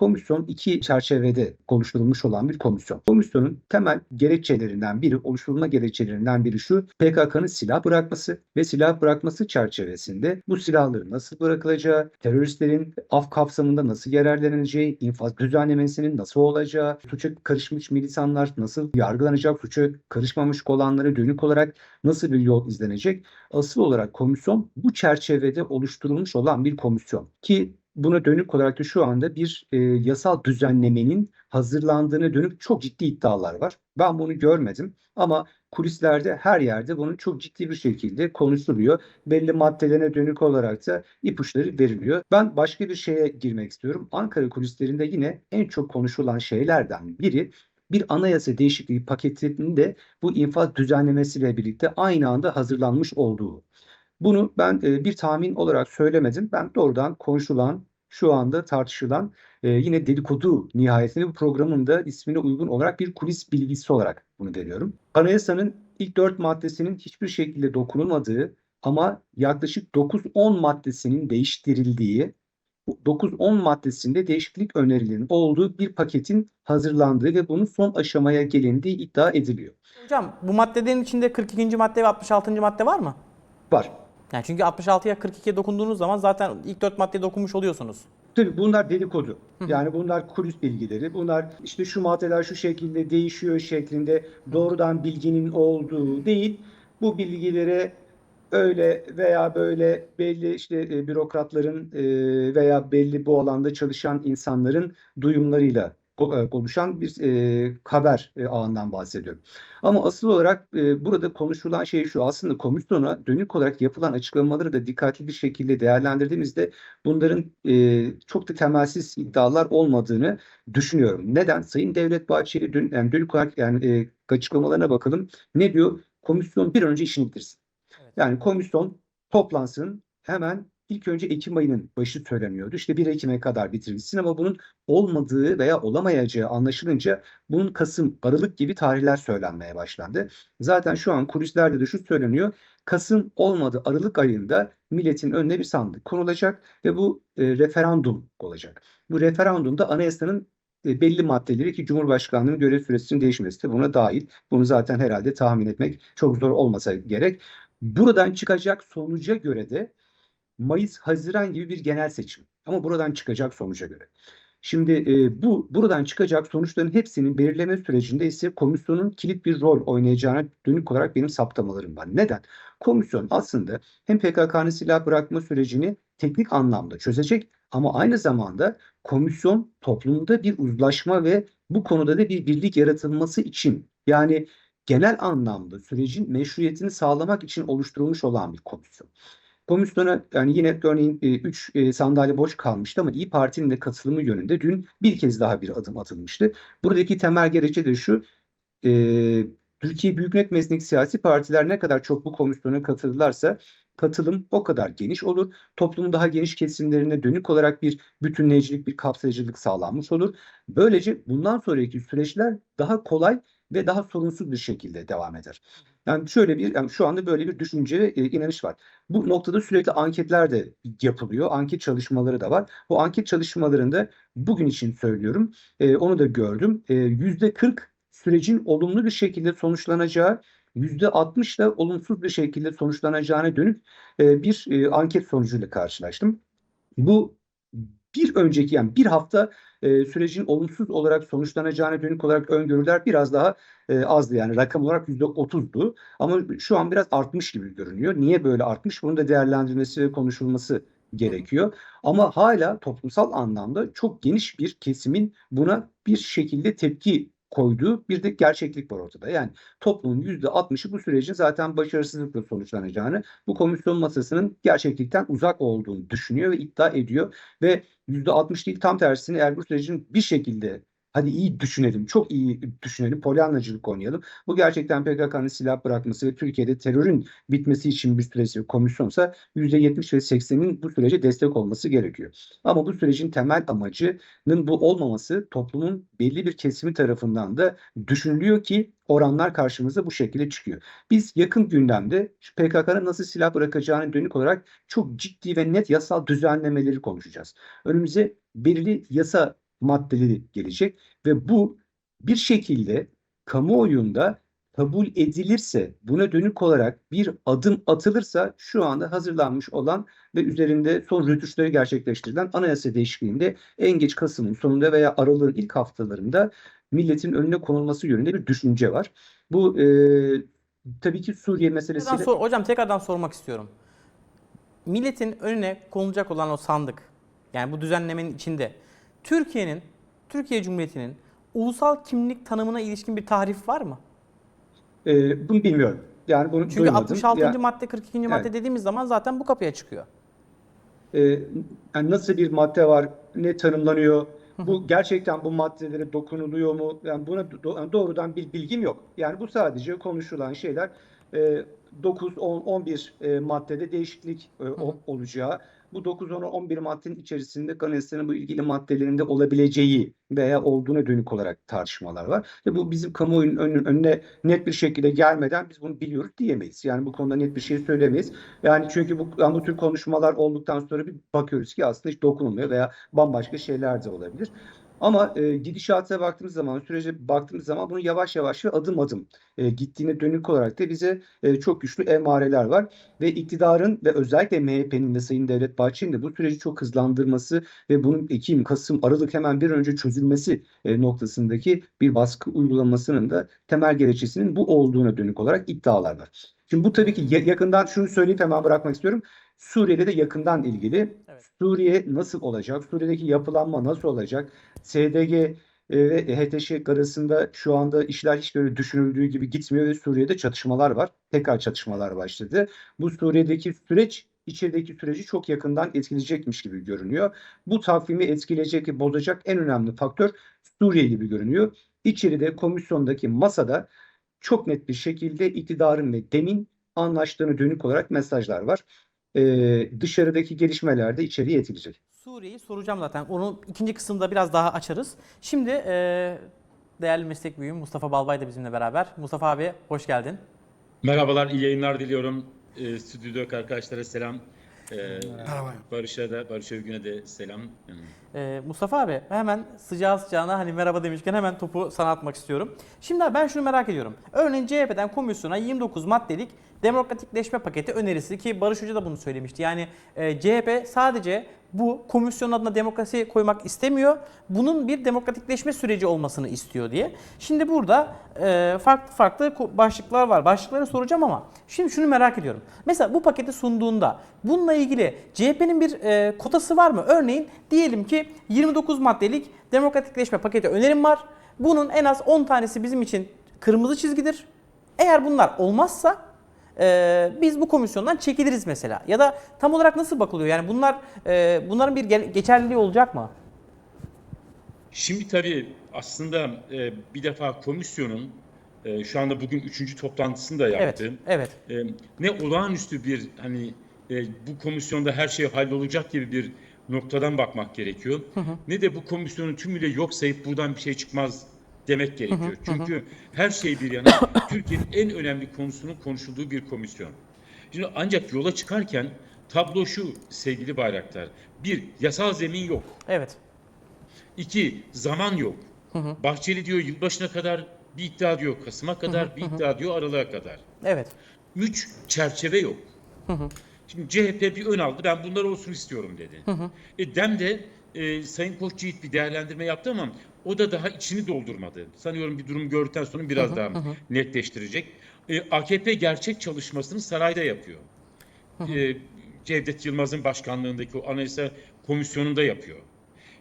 Komisyon iki çerçevede oluşturulmuş olan bir komisyon. Komisyonun temel gerekçelerinden biri, oluşturulma gerekçelerinden biri şu, PKK'nın silah bırakması ve silah bırakması çerçevesinde bu silahların nasıl bırakılacağı, teröristlerin af kapsamında nasıl yararlanılacağı, infaz düzenlemesinin nasıl olacağı, suça karışmış militanlar nasıl yargılanacak, suça karışmamış olanlara dönük olarak nasıl bir yol izlenecek? Asıl olarak komisyon bu çerçevede oluşturulmuş olan bir komisyon ki buna dönük olarak da şu anda bir e, yasal düzenlemenin hazırlandığına dönük çok ciddi iddialar var. Ben bunu görmedim ama kulislerde her yerde bunun çok ciddi bir şekilde konuşuluyor. Belli maddelerine dönük olarak da ipuçları veriliyor. Ben başka bir şeye girmek istiyorum. Ankara kulislerinde yine en çok konuşulan şeylerden biri bir anayasa değişikliği paketinin de bu infaz düzenlemesiyle birlikte aynı anda hazırlanmış olduğu. Bunu ben e, bir tahmin olarak söylemedim. Ben doğrudan konuşulan, şu anda tartışılan e, yine dedikodu nihayetinde bu programın da ismine uygun olarak bir kulis bilgisi olarak bunu veriyorum. Anayasanın ilk dört maddesinin hiçbir şekilde dokunulmadığı ama yaklaşık 9-10 maddesinin değiştirildiği, bu 9-10 maddesinde değişiklik önerilerinin olduğu bir paketin hazırlandığı ve bunun son aşamaya gelindiği iddia ediliyor. Hocam bu maddelerin içinde 42. madde ve 66. madde var mı? Var. Yani çünkü 66'ya 42'ye dokunduğunuz zaman zaten ilk 4 maddeye dokunmuş oluyorsunuz. Tabii bunlar dedikodu. Yani bunlar kulis bilgileri. Bunlar işte şu maddeler şu şekilde değişiyor şeklinde doğrudan bilginin olduğu değil. Bu bilgilere öyle veya böyle belli işte e, bürokratların e, veya belli bu alanda çalışan insanların duyumlarıyla e, oluşan bir e, haber e, ağından bahsediyorum. Ama asıl olarak e, burada konuşulan şey şu aslında komisyona dönük olarak yapılan açıklamaları da dikkatli bir şekilde değerlendirdiğimizde bunların e, çok da temelsiz iddialar olmadığını düşünüyorum. Neden? Sayın Devlet Bahçeli dün, yani dönük olarak yani e, açıklamalarına bakalım. Ne diyor? Komisyon bir önce işini bitirsin. Evet. Yani komisyon toplansın hemen ilk önce Ekim ayının başı söyleniyordu. İşte 1 Ekim'e kadar bitirilsin ama bunun olmadığı veya olamayacağı anlaşılınca bunun Kasım, Aralık gibi tarihler söylenmeye başlandı. Zaten şu an kulislerde de şu söyleniyor. Kasım olmadı Aralık ayında milletin önüne bir sandık konulacak ve bu e, referandum olacak. Bu referandumda anayasanın e, belli maddeleri ki Cumhurbaşkanlığının görev süresinin değişmesi de buna dahil. Bunu zaten herhalde tahmin etmek çok zor olmasa gerek. Buradan çıkacak sonuca göre de Mayıs, Haziran gibi bir genel seçim. Ama buradan çıkacak sonuca göre. Şimdi e, bu buradan çıkacak sonuçların hepsinin belirleme sürecinde ise komisyonun kilit bir rol oynayacağına dönük olarak benim saptamalarım var. Neden? Komisyon aslında hem PKK'nın silah bırakma sürecini teknik anlamda çözecek ama aynı zamanda komisyon toplumda bir uzlaşma ve bu konuda da bir birlik yaratılması için yani genel anlamda sürecin meşruiyetini sağlamak için oluşturulmuş olan bir komisyon. Komisyona yani yine örneğin 3 sandalye boş kalmıştı ama İyi Parti'nin de katılımı yönünde dün bir kez daha bir adım atılmıştı. Buradaki temel gerekçe de şu. e, Türkiye Büyük Millet Meclisi'ndeki siyasi partiler ne kadar çok bu komisyona katılırlarsa katılım o kadar geniş olur. Toplumun daha geniş kesimlerine dönük olarak bir bütünleyicilik, bir kapsayıcılık sağlanmış olur. Böylece bundan sonraki süreçler daha kolay ve daha sorunsuz bir şekilde devam eder. Yani şöyle bir, yani şu anda böyle bir düşünce ve inanış var. Bu noktada sürekli anketler de yapılıyor. Anket çalışmaları da var. Bu anket çalışmalarında bugün için söylüyorum, e, onu da gördüm. E, yüzde 40 sürecin olumlu bir şekilde sonuçlanacağı, yüzde 60 da olumsuz bir şekilde sonuçlanacağına dönük e, bir e, anket sonucuyla karşılaştım. Bu bir önceki yani bir hafta e, sürecin olumsuz olarak sonuçlanacağına dönük olarak öngörüler biraz daha e, azdı. Yani rakam olarak yüzde otuzdu ama şu an biraz artmış gibi görünüyor. Niye böyle artmış? Bunun da değerlendirilmesi ve konuşulması gerekiyor. Ama hala toplumsal anlamda çok geniş bir kesimin buna bir şekilde tepki koyduğu bir de gerçeklik var ortada. Yani toplumun yüzde 60'ı bu sürecin zaten başarısızlıkla sonuçlanacağını, bu komisyon masasının gerçeklikten uzak olduğunu düşünüyor ve iddia ediyor ve yüzde 60 değil tam tersine eğer bu sürecin bir şekilde hadi iyi düşünelim, çok iyi düşünelim, polyanlacılık oynayalım. Bu gerçekten PKK'nın silah bırakması ve Türkiye'de terörün bitmesi için bir süresi komisyonsa %70 ve 80'in bu sürece destek olması gerekiyor. Ama bu sürecin temel amacının bu olmaması toplumun belli bir kesimi tarafından da düşünülüyor ki oranlar karşımıza bu şekilde çıkıyor. Biz yakın gündemde PKK'nın nasıl silah bırakacağını dönük olarak çok ciddi ve net yasal düzenlemeleri konuşacağız. Önümüze belirli yasa maddeleri gelecek ve bu bir şekilde kamuoyunda kabul edilirse, buna dönük olarak bir adım atılırsa şu anda hazırlanmış olan ve üzerinde son rötuşları gerçekleştirilen anayasa değişikliğinde en geç Kasım'ın sonunda veya Aralık'ın ilk haftalarında milletin önüne konulması yönünde bir düşünce var. Bu e, tabii ki Suriye Tekrardan meselesiyle sor- hocam tekrardan sormak istiyorum. Milletin önüne konulacak olan o sandık, yani bu düzenlemenin içinde Türkiye'nin, Türkiye Cumhuriyeti'nin ulusal kimlik tanımına ilişkin bir tarif var mı? e, bunu bilmiyorum. Yani bunu Çünkü duymadım. 66. Ya- madde 42. madde Evet. dediğimiz zaman zaten bu kapıya çıkıyor. e, yani nasıl bir madde var, ne tanımlanıyor, bu gerçekten bu maddelere dokunuluyor mu? Yani buna do- yani doğrudan bir bilgim yok. Yani bu sadece konuşulan şeyler e, 9, 10, 11 e, maddede değişiklik e, o- olacağı, bu 9, 10, 11 maddenin içerisinde anayasanın bu ilgili maddelerinde olabileceği veya olduğuna dönük olarak tartışmalar var. Ve bu bizim kamuoyunun önü- önüne net bir şekilde gelmeden biz bunu biliyoruz diyemeyiz. Yani bu konuda net bir şey söylemeyiz. Yani çünkü bu, yani bu tür konuşmalar olduktan sonra bir bakıyoruz ki aslında hiç dokunulmuyor veya bambaşka şeyler de olabilir. Ama e, gidişata baktığımız zaman, sürece baktığımız zaman bunu yavaş yavaş ve adım adım e, gittiğine dönük olarak da bize e, çok güçlü emareler var. Ve iktidarın ve özellikle MHP'nin ve Sayın Devlet Bahçeli'nin de bu süreci çok hızlandırması ve bunun Ekim, Kasım, Aralık hemen bir önce çözülmesi e, noktasındaki bir baskı uygulamasının da temel gerekçesinin bu olduğuna dönük olarak iddialar var. Şimdi bu tabii ki ya- yakından şunu söyleyip hemen bırakmak istiyorum. Suriye'de de yakından ilgili. Evet. Suriye nasıl olacak? Suriye'deki yapılanma nasıl olacak? SDG e, ve HTŞ arasında şu anda işler hiç böyle düşünüldüğü gibi gitmiyor ve Suriye'de çatışmalar var. Tekrar çatışmalar başladı. Bu Suriye'deki süreç içerideki süreci çok yakından etkileyecekmiş gibi görünüyor. Bu takvimi etkileyecek, bozacak en önemli faktör Suriye gibi görünüyor. İçeride komisyondaki masada çok net bir şekilde iktidarın ve demin anlaştığını dönük olarak mesajlar var. Ee, dışarıdaki gelişmeler de içeriye etkileyecek. Suriye'yi soracağım zaten. Onu ikinci kısımda biraz daha açarız. Şimdi e, değerli meslek büyüğüm Mustafa Balbay da bizimle beraber. Mustafa abi hoş geldin. Merhabalar, iyi yayınlar diliyorum. Ee, stüdyodaki arkadaşlara selam. Ee, Merhaba. Barış'a da, Barış Övgün'e de selam. Ee, Mustafa abi hemen sıcağı sıcağına hani merhaba demişken hemen topu sana atmak istiyorum. Şimdi abi ben şunu merak ediyorum. Örneğin CHP'den komisyona 29 maddelik demokratikleşme paketi önerisi ki Barış Hoca da bunu söylemişti. Yani e, CHP sadece bu komisyonun adına demokrasi koymak istemiyor. Bunun bir demokratikleşme süreci olmasını istiyor diye. Şimdi burada e, farklı farklı başlıklar var. Başlıkları soracağım ama şimdi şunu merak ediyorum. Mesela bu paketi sunduğunda bununla ilgili CHP'nin bir e, kotası var mı? Örneğin diyelim ki 29 maddelik demokratikleşme paketi önerim var. Bunun en az 10 tanesi bizim için kırmızı çizgidir. Eğer bunlar olmazsa e, biz bu komisyondan çekiliriz mesela. Ya da tam olarak nasıl bakılıyor? Yani bunlar e, bunların bir geçerliliği olacak mı? Şimdi tabii aslında e, bir defa komisyonun e, şu anda bugün üçüncü toplantısını da Evet. yaptı. Evet. E, ne olağanüstü bir hani e, bu komisyonda her şey hallolacak gibi bir noktadan bakmak gerekiyor. Ne de bu komisyonu tümüyle yok sayıp buradan bir şey çıkmaz demek gerekiyor. Çünkü her şey bir yana Türkiye'nin en önemli konusunun konuşulduğu bir komisyon. Şimdi ancak yola çıkarken tablo şu sevgili bayraktar. Bir, yasal zemin yok. Evet. İki, zaman yok. Bahçeli diyor yılbaşına kadar bir iddia diyor Kasım'a kadar, bir iddia diyor Aralık'a kadar. Evet. Üç, çerçeve yok. Şimdi CHP bir ön aldı. Ben bunlar olsun istiyorum dedi. E, Dem de e, Sayın Koç Yiğit bir değerlendirme yaptı ama o da daha içini doldurmadı. Sanıyorum bir durum gördükten sonra biraz daha netleştirecek. E, AKP gerçek çalışmasını sarayda yapıyor. E, Cevdet Yılmaz'ın başkanlığındaki o anayasa komisyonunda yapıyor.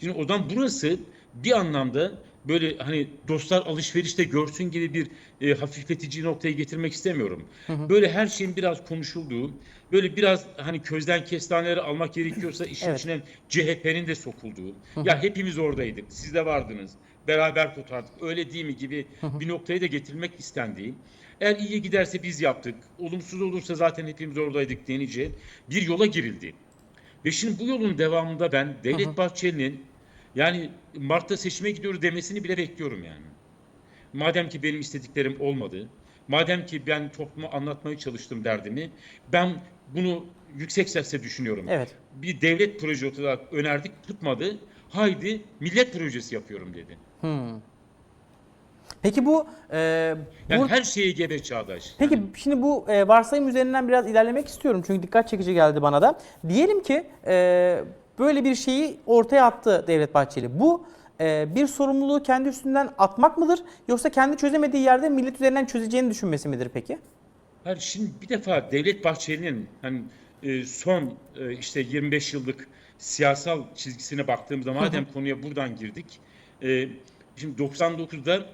Şimdi odan burası bir anlamda böyle hani dostlar alışverişte görsün gibi bir e, hafifletici noktaya getirmek istemiyorum. Böyle her şeyin biraz konuşulduğu, böyle biraz hani közden kestaneleri almak gerekiyorsa işin Evet. içine CHP'nin de sokulduğu. Ya hepimiz oradaydık, siz de vardınız, beraber kurtardık, öyle değil mi gibi bir noktaya da getirmek istendiği. Eğer iyi giderse biz yaptık, olumsuz olursa zaten hepimiz oradaydık deneyeceği bir yola girildi. Ve şimdi bu yolun devamında ben Devlet Bahçeli'nin yani Mart'ta seçime gidiyoruz demesini bile bekliyorum yani. Madem ki benim istediklerim olmadı, madem ki ben topluma anlatmaya çalıştım derdimi, ben bunu yüksek sesle düşünüyorum. Evet. Bir devlet projesi olarak önerdik, tutmadı. haydi millet projesi yapıyorum dedi. Peki bu, e, Yani bu her şeye gebe çağdaş. Peki şimdi bu e, varsayım üzerinden biraz ilerlemek istiyorum çünkü dikkat çekici geldi bana da. Diyelim ki e, böyle bir şeyi ortaya attı Devlet Bahçeli. Bu e, bir sorumluluğu kendi üstünden atmak mıdır yoksa kendi çözemediği yerde millet üzerinden çözeceğini düşünmesi midir peki? Yani şimdi bir defa Devlet Bahçeli'nin hani e, son e, işte 25 yıllık siyasal çizgisine baktığımızda madem konuya buradan girdik. şimdi 99'da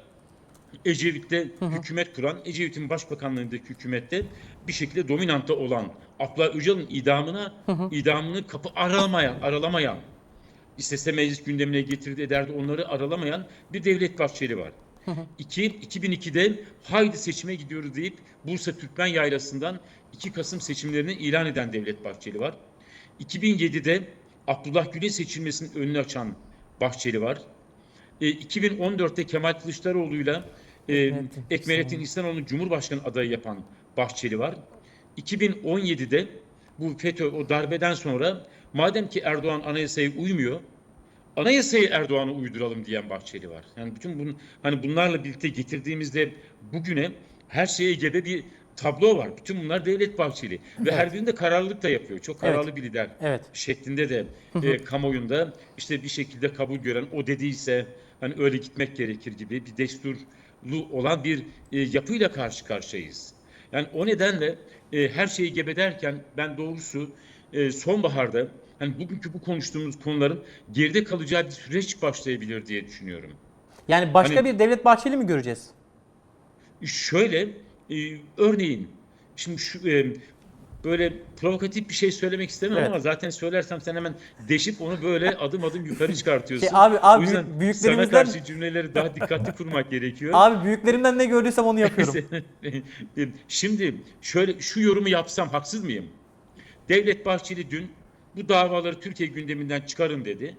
Ecevit'te hükümet kuran, Ecevit'in başbakanlığındaki hükümette bir şekilde dominantta olan Abdullah Öcalan'ın idamına, idamını kapı aralamayan, aralamayan, istese meclis gündemine getirdi ederdi onları aralamayan bir Devlet Bahçeli var. İki, 2002'de haydi seçime gidiyoruz deyip Bursa Türkmen Yaylası'ndan 2 Kasım seçimlerini ilan eden Devlet Bahçeli var. 2007'de Abdullah Gül'e seçilmesinin önünü açan Bahçeli var. E, 2014'te Kemal Kılıçdaroğlu'yla e, Ekmelettin Ekmelettin İhsanoğlu'nu Cumhurbaşkanı adayı yapan Bahçeli var. 2017'de bu FETÖ o darbeden sonra madem ki Erdoğan anayasaya uymuyor, anayasayı Erdoğan'a uyduralım diyen Bahçeli var. Yani bütün bunun hani bunlarla birlikte getirdiğimizde bugüne her şeye gebe bir tablo var. Bütün bunlar Devlet Bahçeli ve her birinde kararlılık da yapıyor. Çok kararlı bir lider Evet. şeklinde de e, kamuoyunda işte bir şekilde kabul gören o dediyse hani öyle gitmek gerekir gibi bir desturlu olan bir e, yapıyla karşı karşıyayız. Yani o nedenle e, her şeyi gebe derken ben doğrusu e, sonbaharda hani bugünkü bu konuştuğumuz konuların geride kalacağı bir süreç başlayabilir diye düşünüyorum. Yani başka Hani- bir Devlet Bahçeli mi göreceğiz? Şöyle e, örneğin şimdi şu e, böyle provokatif bir şey söylemek istemem Evet. ama zaten söylersem sen hemen deşip onu böyle adım adım yukarı çıkartıyorsun. Şey, abi- abi o yüzden büyük- sana büyüklerimizden- karşı cümleleri daha dikkatli kurmak gerekiyor. Abi büyüklerimden ne gördüysem onu yapıyorum. Şimdi şöyle şu yorumu yapsam haksız mıyım? Devlet Bahçeli dün bu davaları Türkiye gündeminden çıkarın dedi.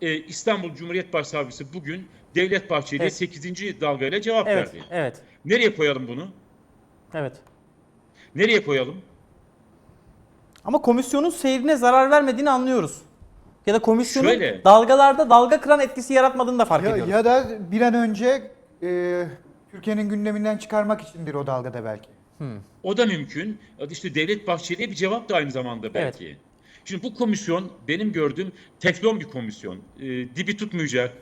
Ee, İstanbul Cumhuriyet Başsavcısı bugün Devlet Bahçeli'ye Evet. 8. dalgayla cevap evet, verdi. evet, Nereye koyalım bunu? evet. Nereye koyalım? Ama komisyonun seyrine zarar vermediğini anlıyoruz. Ya da komisyonun Şöyle. dalgalarda dalga kıran etkisi yaratmadığını da fark Ya, ediyoruz. ya da bir an önce e, Türkiye'nin gündeminden çıkarmak içindir o dalgada belki. O da mümkün. İşte Devlet Bahçeli'ye bir cevap da aynı zamanda belki. Şimdi bu komisyon benim gördüğüm teflon bir komisyon. Ee, dibi tutmayacak,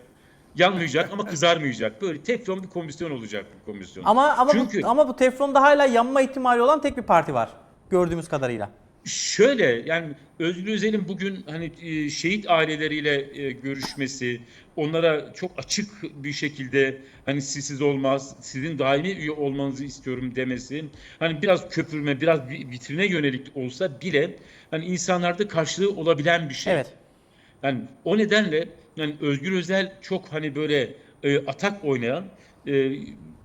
yanmayacak ama kızarmayacak. Böyle teflon bir komisyon olacak bu komisyon. Ama ama Çünkü bu, ama bu teflonda hala yanma ihtimali olan tek bir parti var gördüğümüz kadarıyla. şöyle yani Özgür Özel'in bugün hani e, şehit aileleriyle e, görüşmesi, onlara çok açık bir şekilde hani sizsiz olmaz, sizin daimi üye olmanızı istiyorum demesi, hani biraz köpürme, biraz vi- vitrine yönelik olsa bile hani insanlarda karşılığı olabilen bir şey. Evet. Yani o nedenle yani Özgür Özel çok hani böyle e, atak oynayan, e,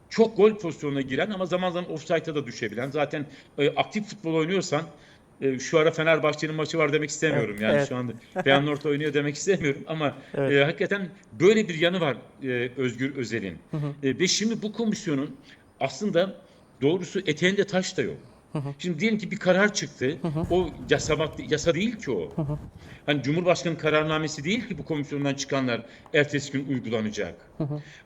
çok gol pozisyonuna giren ama zaman zaman offside'a da düşebilen. Zaten e, aktif futbol oynuyorsan e, şu ara Fenerbahçe'nin maçı var demek istemiyorum. Evet, yani evet. şu anda Feyenoord oynuyor demek istemiyorum ama Evet. e, hakikaten böyle bir yanı var e, Özgür Özel'in. E, ve şimdi bu komisyonun aslında doğrusu eteğinde taş da yok. Şimdi diyelim ki bir karar çıktı. O yasa, yasa değil ki o. Hani Cumhurbaşkanı kararnamesi değil ki bu komisyondan çıkanlar ertesi gün uygulanacak.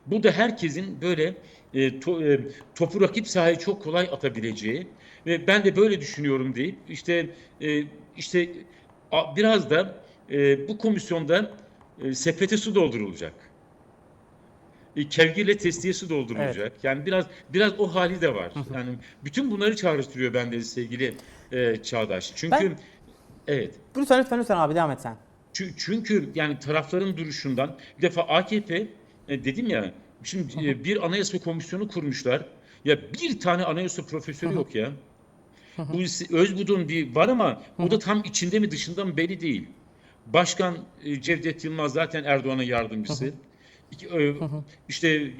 Burada herkesin böyle e, to- e, topu rakip sahaya çok kolay atabileceği ve ben de böyle düşünüyorum deyip işte e, işte a- biraz da e, bu komisyonda e, sepete su doldurulacak. E, kevgirle testiye su doldurulacak. Yani biraz biraz o hali de var. Yani bütün bunları çağrıştırıyor bende sevgili e, Çağdaş. Çünkü Ben- evet. Lütfen lütfen lütfen abi devam et sen. Çü- Çünkü yani tarafların duruşundan bir defa AKP e, dedim ya şimdi e, bir anayasa komisyonu kurmuşlar. Ya bir tane anayasa profesörü yok ya. Bu Özgud'un bir var ama o da tam içinde mi dışında mı belli değil. Başkan e, Cevdet Yılmaz zaten Erdoğan'ın yardımcısı. E, işte e,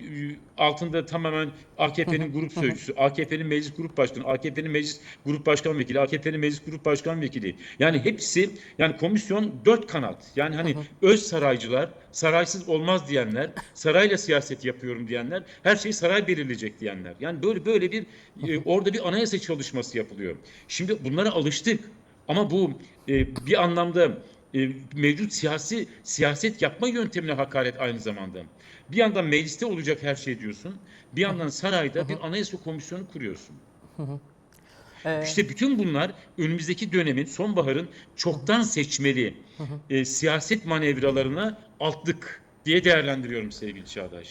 altında tamamen AKP'nin grup sözcüsü, AKP'nin meclis grup başkanı, AKP'nin meclis grup başkan vekili, AKP'nin meclis grup başkan vekili. Yani hepsi yani komisyon dört kanat. Yani hani öz saraycılar, saraysız olmaz diyenler, sarayla siyaset yapıyorum diyenler, her şeyi saray belirleyecek diyenler. Yani böyle böyle bir e, orada bir anayasa çalışması yapılıyor. Şimdi bunlara alıştık. Ama bu bir anlamda e, mevcut siyasi siyaset yapma yöntemine hakaret aynı zamanda. Bir yandan mecliste olacak her şey diyorsun. Bir yandan sarayda bir anayasa komisyonu kuruyorsun. Ee, İşte bütün bunlar önümüzdeki dönemin, sonbaharın çoktan seçmeli e, siyaset manevralarına altlık diye değerlendiriyorum sevgili Çağdaş.